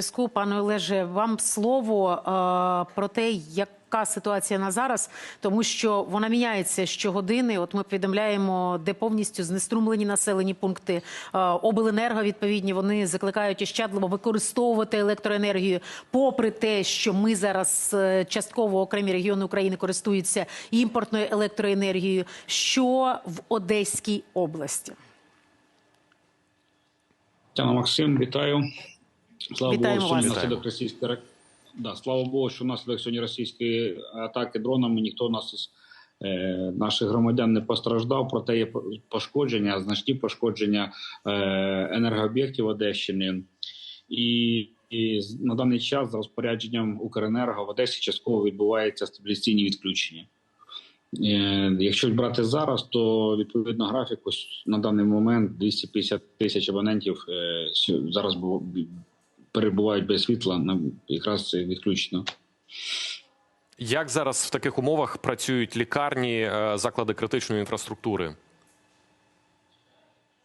зв'язку. Пане Олеже, вам слово е, про те, яка ситуація на зараз, тому що вона міняється щогодини. От ми повідомляємо, де повністю знеструмлені населені пункти. Е, обленерго відповідні вони закликають ощадливо використовувати електроенергію, попри те, що ми зараз е, частково окремі регіони України користуються імпортною електроенергією. Що в Одеській області? Тетяна Максим, вітаю. Слава Вітаємо Богу, вас. що внаслідок російської рак- да, слава Богу, що внаслідок сьогодні російської атаки дронами ніхто нас із е, наших громадян не постраждав. Проте є пошкодження, значні пошкодження е, енергооб'єктів Одещини. І, і на даний час за розпорядженням Укренерго в Одесі частково відбуваються стабілізаційні відключення. Е, Якщо брати зараз, то відповідно графіку на даний момент 250 тисяч абонентів е, зараз перебувають без світла. Якраз це відключено. Як зараз в таких умовах працюють лікарні, е, заклади критичної інфраструктури?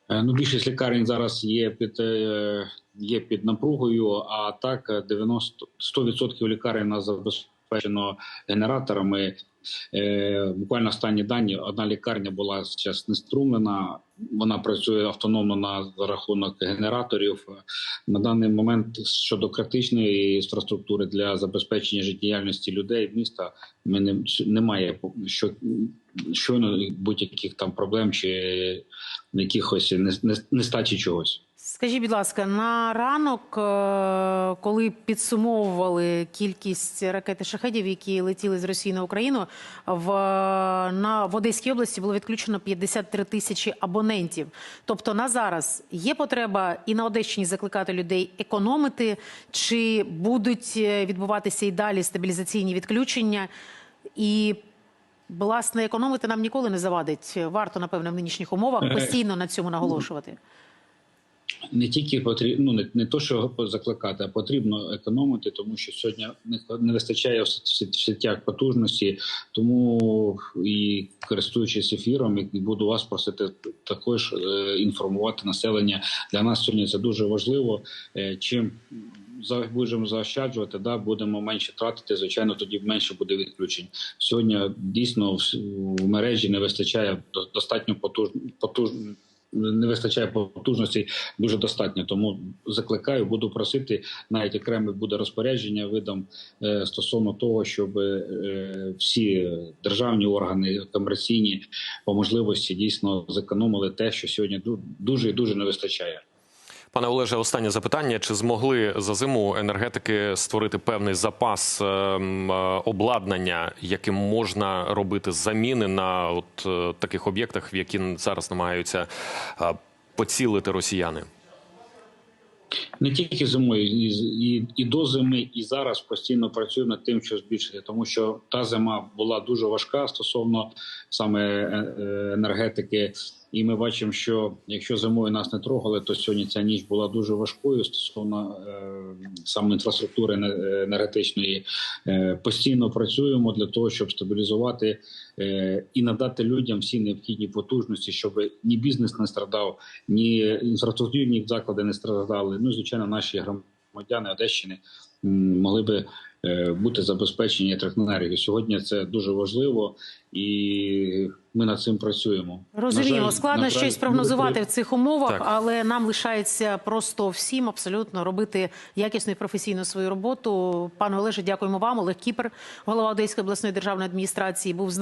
Е, Ну, більшість лікарень зараз є під, е, є під напругою, а так е, 90 100% лікарень на нас забезпечено генераторами. Е, Буквально останні дані. Одна лікарня була зараз не струмлена. Вона працює автономно на за рахунок генераторів. На даний момент щодо критичної інфраструктури для забезпечення життєдіяльності людей міста ми не, немає що, щойно будь-яких там проблем чи якихось не- не- нестачі чогось. Скажіть, будь ласка, на ранок, е, коли підсумовували кількість ракет і шахедів, які летіли з Росії на Україну, в, на, в Одеській області було відключено 53 тисячі абонентів. Тобто на зараз є потреба і на Одещині закликати людей економити, чи будуть е, відбуватися і далі стабілізаційні відключення? І власне економити нам ніколи не завадить. Варто, напевно, в нинішніх умовах Е, постійно на цьому наголошувати. Не тільки потрібно, ну не, не то, що закликати, а потрібно економити, тому що сьогодні не, не вистачає в сетях потужності. Тому і користуючись ефіром, і буду вас просити також е, інформувати населення. Для нас сьогодні це дуже важливо. Е, чим за- будемо заощаджувати, да будемо менше тратити. Звичайно, тоді менше буде відключень. Сьогодні дійсно в, мережі не вистачає до- достатньо потуж, потуж, не вистачає потужності дуже достатньо. Тому закликаю, буду просити навіть окреме буде розпорядження видам е, стосовно того, щоб е, всі державні органи комерційні по можливості дійсно зекономили те, що сьогодні дуже дуже не вистачає. Пане Олеже, останнє запитання: чи змогли за зиму енергетики створити певний запас ем, е, обладнання, яким можна робити заміни на от е, таких об'єктах, в які зараз намагаються е, поцілити росіяни? Не тільки зимою, і, і, і до зими, і зараз постійно працюємо над тим, що збільшити, тому що та зима була дуже важка стосовно саме енергетики. І ми бачимо, що якщо зимою нас не трогали, то сьогодні ця ніч була дуже важкою стосовно е, саме інфраструктури енергетичної. Е, постійно працюємо для того, щоб стабілізувати е, і надати людям всі необхідні потужності, щоб ні бізнес не страдав, ні інфраструктурні заклади не страждали. Ну, і, звичайно, наші громадяни Одещини могли би е, бути забезпечені електроенергією. Сьогодні це дуже важливо, і ми над цим працюємо. Розуміємо, складно на жаль, щось прогнозувати в цих умовах, Так. але нам лишається просто всім абсолютно робити якісно і професійно свою роботу. Пане Олеже, дякуємо вам. Олег Кіпер, голова Одеської обласної державної адміністрації, був з